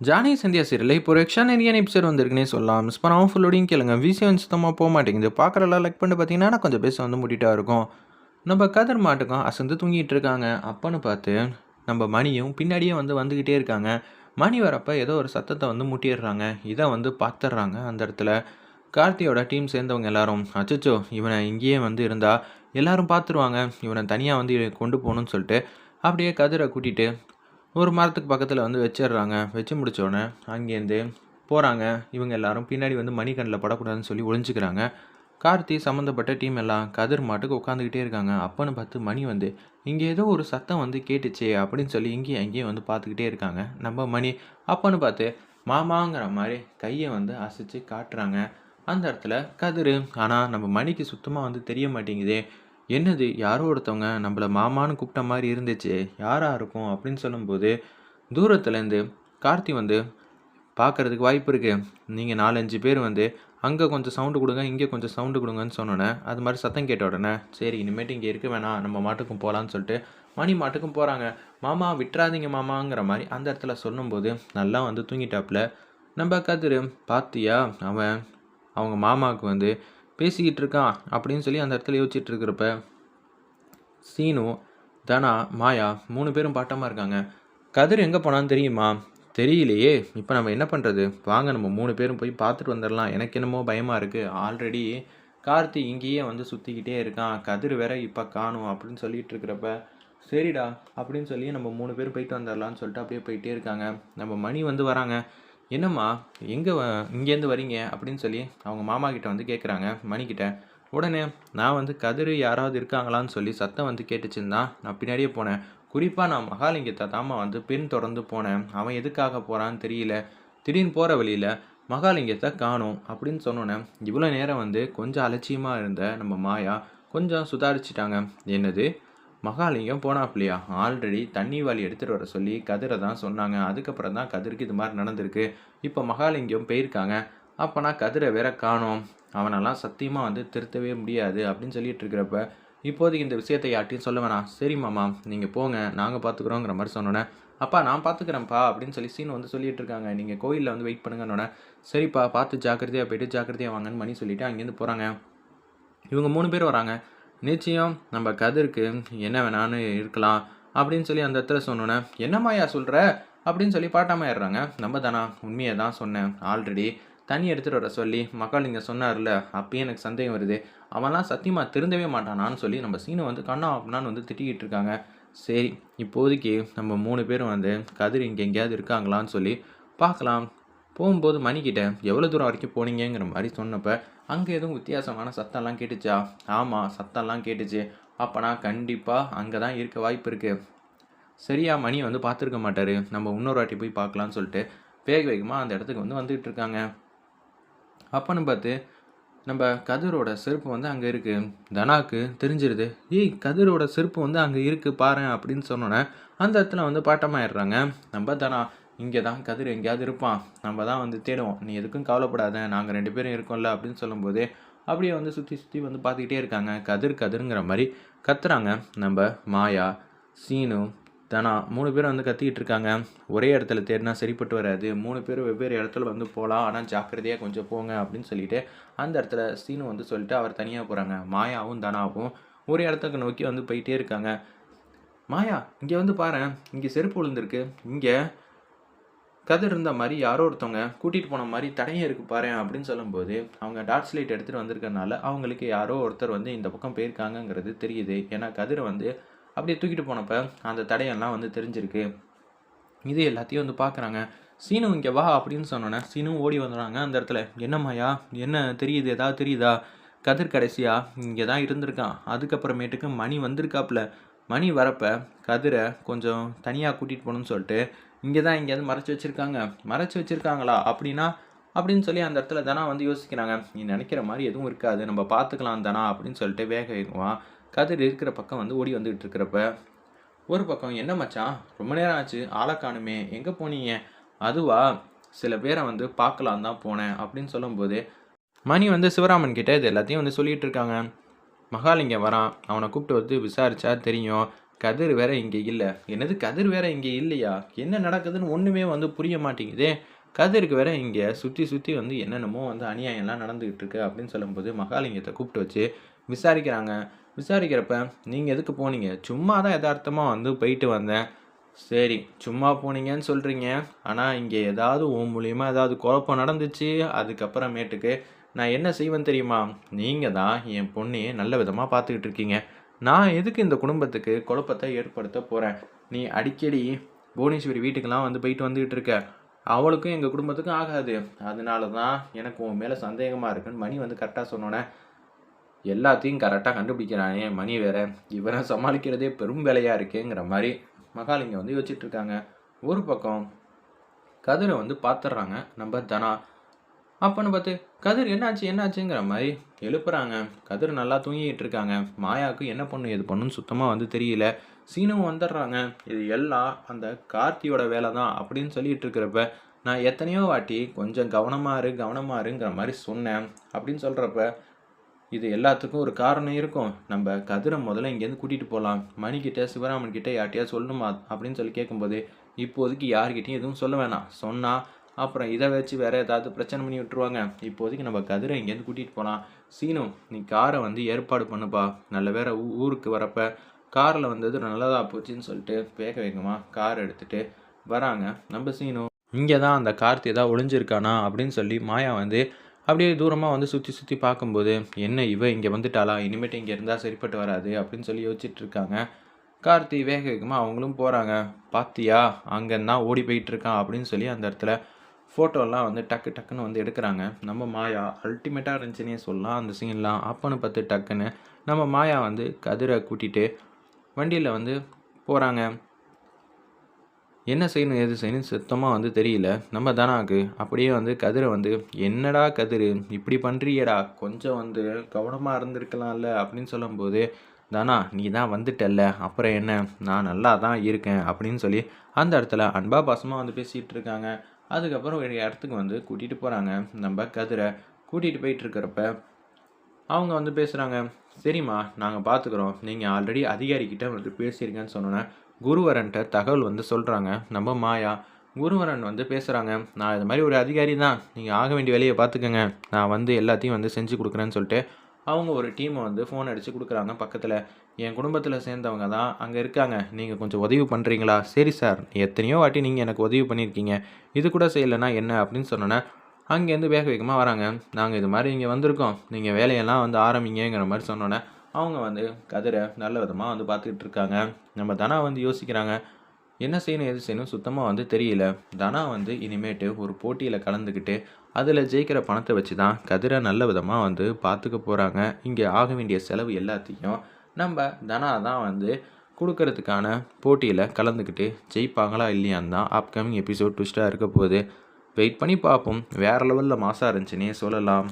Johnny Sandhya serial இப்போ ஒரு நிறைய எபிசோட் வந்திருக்குன்னே சொல்லலாம். மிஸ் பண்ணாமல் ஃபுல்லோடையும் கேளுங்க. விசியம் சுத்தமாக போக மாட்டேங்குது. பார்க்குறலாம் லைக் பண்ணிட்டு பார்த்தீங்கன்னா கொஞ்சம் பேச வந்து முட்டிட்டா இருக்கும். நம்ம கதர் மாட்டுக்கும் அசந்து தூங்கிட்டு இருக்காங்க. அப்பன்னு பார்த்து நம்ம மணியும் பின்னாடியே வந்து வந்துக்கிட்டே இருக்காங்க. மணி வரப்போ ஏதோ ஒரு சத்தத்தை வந்து முட்டிடுறாங்க. இதை வந்து பார்த்துட்றாங்க அந்த இடத்துல. கார்த்தியோட டீம் சேர்ந்தவங்க எல்லாரும். அச்சச்சோ இவனை இங்கேயே வந்து இருந்தால் எல்லாரும் பார்த்துருவாங்க. இவனை தனியாக வந்து கொண்டு போகணும்னு சொல்லிட்டு அப்படியே கதிரை கூட்டிகிட்டு ஒரு மரத்துக்கு பக்கத்தில் வந்து வச்சிடுறாங்க. வச்சு முடித்தோடனே அங்கேருந்து போகிறாங்க இவங்க எல்லாரும் பின்னாடி வந்து மணிக்கண்ணில் படக்கூடாதுன்னு சொல்லி ஒழிஞ்சிக்கிறாங்க கார்த்தி சம்மந்தப்பட்ட டீம் எல்லாம் கதிர் மாட்டுக்கு உட்காந்துக்கிட்டே இருக்காங்க. அப்பன்னு பார்த்து மணி வந்து இங்கே ஏதோ ஒரு சத்தம் வந்து கேட்டுச்சே அப்படின்னு சொல்லி இங்கேயும் அங்கேயும் வந்து பார்த்துக்கிட்டே இருக்காங்க. நம்ம மணி அப்பன்னு பார்த்து மாமாங்கிற மாதிரி கையை வந்து அசைச்சு காட்டுறாங்க. அந்த இடத்துல கதிர் ஆனால் நம்ம மணிக்கு சுத்தமாக வந்து தெரிய மாட்டேங்குதே. என்னது யாரோ ஒருத்தவங்க நம்மளை மாமான்னு கூப்பிட்ட மாதிரி இருந்துச்சு யாராக இருக்கும் அப்படின்னு சொல்லும்போது தூரத்துலேருந்து கார்த்தி வந்து பார்க்கறதுக்கு வாய்ப்பு இருக்குது நீங்கள் நாலஞ்சு பேர் வந்து அங்கே கொஞ்சம் சவுண்டு கொடுங்க இங்கே கொஞ்சம் சவுண்டு கொடுங்கன்னு சொன்னோன்னே அது மாதிரி சத்தம் கேட்ட உடனே சரி இனிமேட்டு இங்கே இருக்க வேணாம் நம்ம மாட்டுக்கும் போகலான்னு சொல்லிட்டு மணி மாட்டுக்கும் போகிறாங்க மாமா விட்டுறாதீங்க மாமாங்கிற மாதிரி அந்த இடத்துல சொல்லும்போது நல்லா வந்து தூங்கிட்டாப்புல. நம்ம கதிர் பாத்தியா அவன் அவங்க மாமாவுக்கு வந்து பேசிக்கிட்டு இருக்கான் அப்படின்னு சொல்லி அந்த இடத்துல யோசிச்சுட்டு இருக்கிறப்ப சீனு தனா மாயா மூணு பேரும் பாட்டமாக இருக்காங்க. கதிர் எங்கே போனான்னு தெரியுமா? தெரியலையே. இப்போ நம்ம என்ன பண்ணுறது வாங்க நம்ம மூணு பேரும் போய் பார்த்துட்டு வந்துடலாம். எனக்கு என்னமோ பயமாக இருக்குது ஆல்ரெடி கார்த்தி இங்கேயே வந்து சுற்றிக்கிட்டே இருக்கான். கதிர் வேற இப்போ காணும் அப்படின்னு சொல்லிட்டு இருக்கிறப்ப சரிடா அப்படின்னு சொல்லி நம்ம மூணு பேரும் போயிட்டு வந்துடலாம்னு சொல்லிட்டு அப்படியே போயிட்டே இருக்காங்க. நம்ம மணி வந்து வராங்க. என்னம்மா எங்கே இங்கேருந்து வரீங்க? அப்படின்னு சொல்லி அவங்க மாமா கிட்ட வந்து கேட்குறாங்க மணிக்கிட்ட உடனே நான் வந்து கதிர் யாராவது இருக்காங்களான்னு சொல்லி சத்தம் வந்து கேட்டுச்சுன்னா நான் பின்னாடியே போனேன். குறிப்பாக நான் மகாலிங்கத்தை தாமா வந்து பின் தொடர்ந்து போனேன். அவன் எதுக்காக போகிறான்னு தெரியல. திடீர்னு போகிற வழியில் மகாலிங்கத்தை காணும் அப்படின்னு சொன்னோன்னே இவ்வளோ நேரம் வந்து கொஞ்சம் அலட்சியமாக இருந்த நம்ம மாயா கொஞ்சம் சுதாரிச்சிட்டாங்க. என்னது? மகாலிங்கம் போனாப்லையா ஆல்ரெடி தண்ணி வாளி எடுத்துகிட்டு வர சொல்லி கதிரை தான் சொன்னாங்க. அதுக்கப்புறம் தான் கதிருக்கு இது மாதிரி நடந்திருக்கு. இப்போ மகாலிங்கம் போயிருக்காங்க. அப்போனா கதிரை வேற காணோம். அவனெல்லாம் சத்தியமாக வந்து திருத்தவே முடியாது அப்படின்னு சொல்லிட்டு இருக்கிறப்ப இப்போதைக்கு இந்த விஷயத்தை யார்ட்டையும் சொல்ல வேணாம். சரி மாமா நீங்கள் போங்க. நாங்கள் பார்த்துக்குறோங்கிற மாதிரி சொன்னோன்னே அப்பா நான் பார்த்துக்கிறேன்ப்பா அப்படின்னு சொல்லி சீன் வந்து சொல்லிட்டு இருக்காங்க. நீங்கள் கோயிலில் வந்து வெயிட் பண்ணுங்கன்னொன்னே சரிப்பா பார்த்து ஜாக்கிரதையாக போயிட்டு ஜாக்கிரதையாக வாங்கன்னு மணி சொல்லிவிட்டு அங்கேருந்து போகிறாங்க இவங்க மூணு பேர் வராங்க. நிச்சயம் நம்ம கதிருக்கு என்ன வேணான்னு இருக்கலாம் அப்படின்னு சொல்லி அந்த இடத்துல சொன்னோன்னே என்னம்மாயா சொல்கிற அப்படின்னு சொல்லி பாட்டாமாயிடுறாங்க. நம்ம தானா உண்மையை தான் சொன்னேன். ஆல்ரெடி தண்ணி எடுத்துகிட்டு வர சொல்லி மக்கள் இங்கே சொன்னார்ல அப்பயே எனக்கு சந்தேகம் வருது. அவன்லாம் சத்தியமாக திருந்தவே மாட்டானான்னு சொல்லி நம்ம சீனை வந்து கண்ணா அப்படின்னான்னு வந்து திட்டிக்கிட்டு இருக்காங்க. சரி இப்போதைக்கு நம்ம மூணு பேரும் வந்து கதிர் இங்கே எங்கேயாவது இருக்காங்களான்னு சொல்லி பார்க்கலாம். போகும்போது மணிக்கிட்ட எவ்வளோ தூரம் வரைக்கும் போனீங்கங்கிற மாதிரி சொன்னப்போ அங்கே எதுவும் வித்தியாசமான சத்தம்லாம் கேட்டுச்சா? ஆமாம் சத்தம்லாம் கேட்டுச்சு. அப்போனா கண்டிப்பாக அங்கே தான் இருக்க வாய்ப்பு இருக்குது சரியா மணி வந்து பார்த்துருக்க மாட்டார். நம்ம இன்னொரு வாட்டி போய் பார்க்கலான்னு சொல்லிட்டு வேக வேகமாக அந்த இடத்துக்கு வந்து வந்துகிட்டு இருக்காங்க. அப்போன்னு பார்த்து நம்ம கதிரோட செருப்பு வந்து அங்கே இருக்குது தனாக்கு தெரிஞ்சிருது. ஏய் கதிரோட செருப்பு வந்து அங்கே இருக்குது பாரு அப்படின்னு சொன்னோன்னே அந்த இடத்துல வந்து பாட்டமாயிடுறாங்க. நம்ம தனா இங்கே தான் கதிர் எங்கேயாவது இருப்பான். நம்ம தான் வந்து தேடுவோம். நீ எதுக்கும் கவலைப்படாத. நாங்கள் ரெண்டு பேரும் இருக்கோம்ல அப்படின்னு சொல்லும்போது அப்படியே வந்து சுற்றி சுற்றி வந்து பார்த்துக்கிட்டே இருக்காங்க. கதிர் கதிருங்கிற மாதிரி கத்துறாங்க. நம்ம மாயா சீனு தனா மூணு பேரும் வந்து கத்திக்கிட்டு இருக்காங்க. ஒரே இடத்துல தேடினா சரிப்பட்டு வராது. மூணு பேரும் வெவ்வேறு இடத்துல வந்து போகலாம் ஆனால் ஜாக்கிரதையாக கொஞ்சம் போங்க அப்படின்னு சொல்லிட்டு அந்த இடத்துல சீனு வந்து சொல்லிட்டு அவர் தனியாக போகிறாங்க மாயாவும் தனாவும் ஒரு இடத்துக்கு நோக்கி வந்து போயிட்டே இருக்காங்க. மாயா இங்கே வந்து பாரு இங்கே செருப்பு விழுந்திருக்கு இங்கே கதிர் இருந்த மாதிரி யாரோ ஒருத்தவங்க கூட்டிகிட்டு போன மாதிரி தடையும் இருக்குது பாரு அப்படின்னு சொல்லும்போது அவங்க டார்ச் லைட் எடுத்துகிட்டு வந்திருக்கனால அவங்களுக்கு யாரோ ஒருத்தர் வந்து இந்த பக்கம் போயிருக்காங்கங்கிறது தெரியுது. ஏன்னா கதிரை வந்து அப்படியே தூக்கிட்டு போனப்போ அந்த தடையெல்லாம் வந்து தெரிஞ்சிருக்கு. இது எல்லாத்தையும் வந்து பார்க்குறாங்க சீனு இங்கே வா அப்படின்னு சொன்னோன்னே சீனும் ஓடி வந்துடுறாங்க அந்த இடத்துல. என்னம்மாயா என்ன தெரியுது? ஏதாவது தெரியுதா? கதிர் கடைசியா இங்கே தான் இருந்திருக்கான். அதுக்கப்புறமேட்டுக்கு மணி வந்திருக்காப்புல மணி வரப்போ கதிரை கொஞ்சம் தனியாக கூட்டிகிட்டு போகணும்னு சொல்லிட்டு இங்கே தான் எங்கேயாவது மறைச்சி வச்சுருக்காங்க. மறைச்சி வச்சுருக்காங்களா? அப்படின்னா அப்படின்னு சொல்லி அந்த இடத்துல தனா வந்து யோசிக்கிறாங்க. நீ நினைக்கிற மாதிரி எதுவும் இருக்காது. நம்ம பார்த்துக்கலாம் தனா அப்படின்னு சொல்லிட்டு வேக வேகமாக கதிர் இருக்கிற பக்கம் வந்து ஓடி வந்துகிட்டு இருக்கிறப்ப ஒரு பக்கம் என்ன மச்சான்? ரொம்ப நேரம் ஆச்சு. ஆளை காணுமே. எங்கே போனீங்க? அதுவா? சில பேரை வந்து பார்க்கலாம் தான் போனேன். அப்படின்னு சொல்லும்போது மணி வந்து சிவராமன் கிட்டே இது எல்லாத்தையும் வந்து சொல்லிகிட்டு இருக்காங்க. மகாலிங்கம் வரான். அவனை கூப்பிட்டு வந்து விசாரித்தா தெரியும். கதிர் வேற இங்கே இல்லை. என்னது கதிர் வேற இங்கே இல்லையா? என்ன நடக்குதுன்னு ஒன்றுமே வந்து புரிய மாட்டேங்குதே. கதிருக்கு வேற இங்கே சுற்றி சுற்றி வந்து என்னென்னமோ வந்து அநியாயம்லாம் நடந்துக்கிட்டு இருக்கு அப்படின்னு சொல்லும்போது மகாலிங்கத்தை கூப்பிட்டு வச்சு விசாரிக்கிறாங்க. விசாரிக்கிறப்ப நீங்கள் எதுக்கு போனீங்க? சும்மா தான் யதார்த்தமாக வந்து போயிட்டு வந்தேன். சரி சும்மா போனீங்கன்னு சொல்கிறீங்க ஆனால் இங்கே ஏதாவது உன் மூலியமாக ஏதாவது குழப்பம் நடந்துச்சு? அதுக்கப்புறமேட்டுக்கு நான் என்ன செய்வேன் தெரியுமா? நீங்கள் தான் என் பொண்ணையே நல்ல விதமாக பார்த்துக்கிட்டு இருக்கீங்க நான் எதுக்கு இந்த குடும்பத்துக்கு குழப்பத்தை ஏற்படுத்த போகிறேன் நீ அடிக்கடி புவனேஸ்வரி வீட்டுக்கெல்லாம் வந்து போயிட்டு வந்துக்கிட்டு இருக்க. அவளுக்கும் எங்கள் குடும்பத்துக்கும் ஆகாது. அதனால தான் எனக்கு உன் மேலே சந்தேகமாக இருக்குன்னு மணி வந்து கரெக்டாக சொன்னோன்னே எல்லாத்தையும் கரெக்டாக கண்டுபிடிக்கிறானே. மணி வேற? இவரை சமாளிக்கிறதே பெரும் வேலையாக இருக்கேங்கிற மாதிரி மகாலிங்க வந்து யோசிச்சுட்ருக்காங்க ஒரு பக்கம் கதிரை வந்து பார்த்துட்றாங்க நம்ம தனா அப்போன்னு பார்த்து கதிர் என்னாச்சு? என்னாச்சுங்கிற மாதிரி எழுப்புறாங்க. கதிர் நல்லா தூங்கிட்டு இருக்காங்க. மாயாவுக்கு என்ன பண்ணும் எது பண்ணுன்னு சுத்தமாக வந்து தெரியல. சீனுவும் வந்துடுறாங்க. இது எல்லாம் அந்த கார்த்தியோட வேலை தான் அப்படின்னு சொல்லிட்டு இருக்கிறப்ப நான் எத்தனையோ வாட்டி கொஞ்சம் கவனமாக இரு கவனமாக இருங்கிற மாதிரி சொன்னேன். அப்படின்னு சொல்கிறப்ப இது எல்லாத்துக்கும் ஒரு காரணம் இருக்கும். நம்ம கதிரை முதல்ல இங்கேருந்து கூட்டிகிட்டு போகலாம் மணிக்கிட்ட சிவராமன் கிட்டே யார்ட்டையா சொல்லணுமா? அப்படின்னு சொல்லி கேட்கும்போது இப்போதைக்கு யார்கிட்டையும் எதுவும் சொல்ல வேணாம். சொன்னால் அப்புறம் இதை வச்சு வேறு ஏதாவது பிரச்சனை பண்ணி விட்டுருவாங்க. இப்போதைக்கு நம்ம கதிரை இங்கேருந்து கூட்டிகிட்டு போகலாம் சீனு நீ காரை வந்து ஏற்பாடு பண்ணுப்பா. நல்ல வேற ஊ- ஊருக்கு வரப்ப காரில் வந்தது நல்லதாக போச்சுன்னு சொல்லிட்டு வேக வேகமாக கார் எடுத்துட்டு வராங்க. நம்ம சீனு இங்கே தான் அந்த கார்த்தி ஏதாவது ஒளிஞ்சிருக்கானா? அப்படின்னு சொல்லி மாயா வந்து அப்படியே தூரமாக வந்து சுற்றி சுற்றி பார்க்கும்போது என்ன இவ இங்கே வந்துட்டாளா? இனிமேட்டு இங்கே இருந்தால் சரிப்பட்டு வராது. அப்படின்னு சொல்லி யோசிச்சுட்டு இருக்காங்க. கார்த்தி வேக வேகமாக அவங்களும் போகிறாங்க பாத்தியா அங்கேருந்தான் ஓடி போயிட்டு இருக்கான். அப்படின்னு சொல்லி அந்த இடத்துல ஃபோட்டோலாம் வந்து டக்கு டக்குன்னு வந்து எடுக்கிறாங்க. நம்ம மாயா அல்டிமேட்டாக இருந்துச்சுன்னே சொல்லலாம். அந்த சீன்லாம் அப்பன்னு பார்த்து டக்குன்னு நம்ம மாயா வந்து கதிரை கூட்டிகிட்டு வண்டியில் வந்து போகிறாங்க என்ன செய்யணும் எது செய்யணும் சுத்தமாக வந்து தெரியல. நம்ம தானாக்கு அப்படியே வந்து கதிரை வந்து என்னடா கதிர்? இப்படி பண்ணுறியடா கொஞ்சம் வந்து கவனமாக இருந்திருக்கலாம்ல? அப்படின்னு சொல்லும்போது தானா நீ தான் வந்துட்டல்ல. அப்புறம் என்ன? நான் நல்லா தான் இருக்கேன். அப்படின்னு சொல்லி அந்த இடத்துல அன்பா பாசமாக வந்து பேசிகிட்டு இருக்காங்க. அதுக்கப்புறம் ஒரு இடத்துக்கு வந்து கூட்டிகிட்டு போகிறாங்க நம்ம கதிரை கூட்டிகிட்டு போயிட்டுருக்கிறப்ப அவங்க வந்து பேசுகிறாங்க சரிம்மா நாங்கள் பார்த்துக்குறோம் நீங்கள் ஆல்ரெடி அதிகாரிக்கிட்ட வந்து பேசியிருக்கேன்னு சொன்னோன்னே குருவரன்ட்ட தகவல் வந்து சொல்கிறாங்க நம்ம மாயா குருவரன் வந்து பேசுகிறாங்க நான் இது மாதிரி ஒரு அதிகாரி தான். நீங்கள் ஆக வேண்டிய வேலையை பார்த்துக்கோங்க நான் வந்து எல்லாத்தையும் வந்து செஞ்சு கொடுக்குறேன்னு சொல்லிட்டு அவங்க ஒரு டீமை வந்து ஃபோன் அடித்து கொடுக்குறாங்க. பக்கத்தில் என் குடும்பத்தில் சேர்ந்தவங்க தான் அங்கே இருக்காங்க. நீங்கள் கொஞ்சம் உதவி பண்ணுறீங்களா சரி சார். எத்தனையோ வாட்டி நீங்கள் எனக்கு உதவி பண்ணியிருக்கீங்க. இது கூட செய்யலைன்னா என்ன அப்படின்னு சொன்னோன்னே அங்கேருந்து வேக வேகமாக வராங்க. நாங்கள் இது மாதிரி இங்கே வந்திருக்கோம். நீங்கள் வேலையெல்லாம் வந்து ஆரம்பிங்கிற மாதிரி சொன்னோன்னே அவங்க வந்து கதிரை நல்ல விதமாக வந்து பார்த்துக்கிட்டு இருக்காங்க. நம்ம தனா வந்து யோசிக்கிறாங்க. என்ன செய்யணும் எது செய்யணும் சுத்தமாக வந்து தெரியல. தனா வந்து இனிமேட்டு ஒரு போட்டியில் கலந்துக்கிட்டு அதில் ஜெயிக்கிற பணத்தை வச்சு தான் கதிரை நல்ல விதமாக வந்து பார்த்துக்க போகிறாங்க இங்கே ஆக வேண்டிய செலவு எல்லாத்தையும் நம்ம தனா தான் வந்து கொடுக்கறதுக்கான போட்டியில் கலந்துக்கிட்டு ஜெயிப்பாங்களா இல்லையான்னு தான் அப்கமிங் எபிசோட் ட்விஸ்ட்டாக இருக்க போகுது. வெயிட் பண்ணி பார்ப்போம். வேறு லெவலில் மாசாக இருந்துச்சுன்னே சொல்லலாம்.